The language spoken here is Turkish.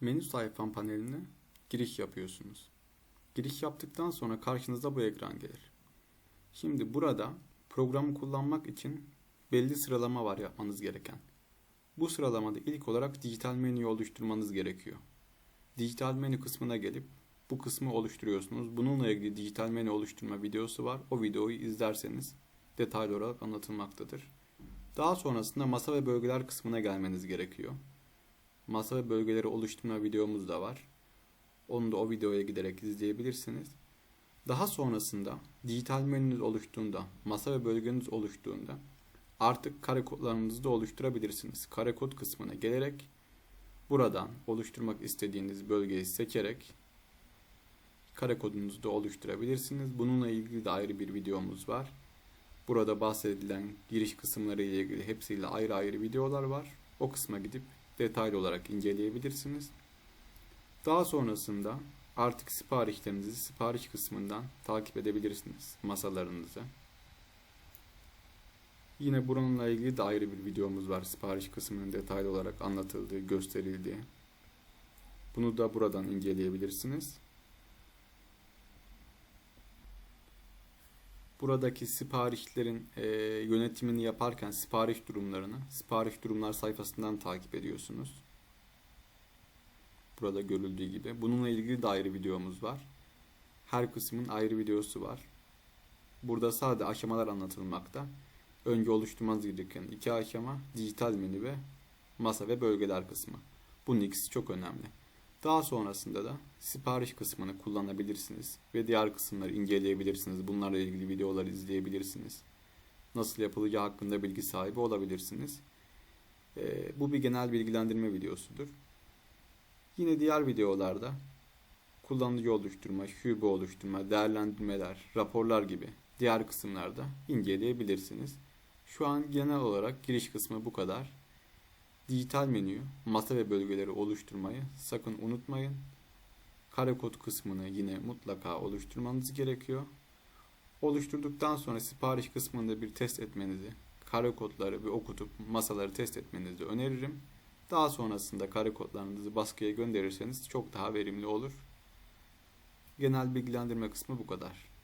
Menü sayfam paneline giriş yapıyorsunuz. Giriş yaptıktan sonra karşınıza bu ekran gelir. Şimdi burada programı kullanmak için belli sıralama var yapmanız gereken. Bu sıralamada ilk olarak dijital menüyü oluşturmanız gerekiyor. Dijital menü kısmına gelip bu kısmı oluşturuyorsunuz. Bununla ilgili dijital menü oluşturma videosu var. O videoyu izlerseniz detaylı olarak anlatılmaktadır. Daha sonrasında masa ve bölgeler kısmına gelmeniz gerekiyor. Masa ve bölgeleri oluşturma videomuz da var. Onu da o videoya giderek izleyebilirsiniz. Daha sonrasında dijital menünüz oluştuğunda, masa ve bölgeniz oluştuğunda artık kare kodlarınızı da oluşturabilirsiniz. Kare kod kısmına gelerek buradan oluşturmak istediğiniz bölgeyi seçerek kare kodunuzu da oluşturabilirsiniz. Bununla ilgili de ayrı bir videomuz var. Burada bahsedilen giriş kısımları ile ilgili hepsiyle ayrı ayrı videolar var. O kısma gidip detaylı olarak inceleyebilirsiniz. Daha sonrasında artık siparişlerinizi sipariş kısmından takip edebilirsiniz masalarınızı. Yine bununla ilgili de ayrı bir videomuz var. Sipariş kısmının detaylı olarak anlatıldığı, gösterildiği. Bunu da buradan inceleyebilirsiniz. Buradaki siparişlerin e, yönetimini yaparken sipariş durumlarını sipariş durumlar sayfasından takip ediyorsunuz. Burada görüldüğü gibi. Bununla ilgili de ayrı videomuz var. Her kısmın ayrı videosu var. Burada sadece aşamalar anlatılmakta. Önce oluşturmanız gereken iki aşama dijital menü ve masa ve bölgeler kısmı. Bunun ikisi çok önemli. Daha sonrasında da sipariş kısmını kullanabilirsiniz ve diğer kısımları inceleyebilirsiniz. Bunlarla ilgili videoları izleyebilirsiniz. Nasıl yapılacağı hakkında bilgi sahibi olabilirsiniz. Ee, bu bir genel bilgilendirme videosudur. Yine diğer videolarda kullanıcı oluşturma, şube oluşturma, değerlendirmeler, raporlar gibi diğer kısımlarda inceleyebilirsiniz. Şu an genel olarak giriş kısmı bu kadar. Dijital menüyü, masa ve bölgeleri oluşturmayı sakın unutmayın. Kare kod kısmını yine mutlaka oluşturmanız gerekiyor. Oluşturduktan sonra sipariş kısmında bir test etmenizi, kare kodları bir okutup masaları test etmenizi öneririm. Daha sonrasında kare kodlarınızı baskıya gönderirseniz çok daha verimli olur. Genel bilgilendirme kısmı bu kadar.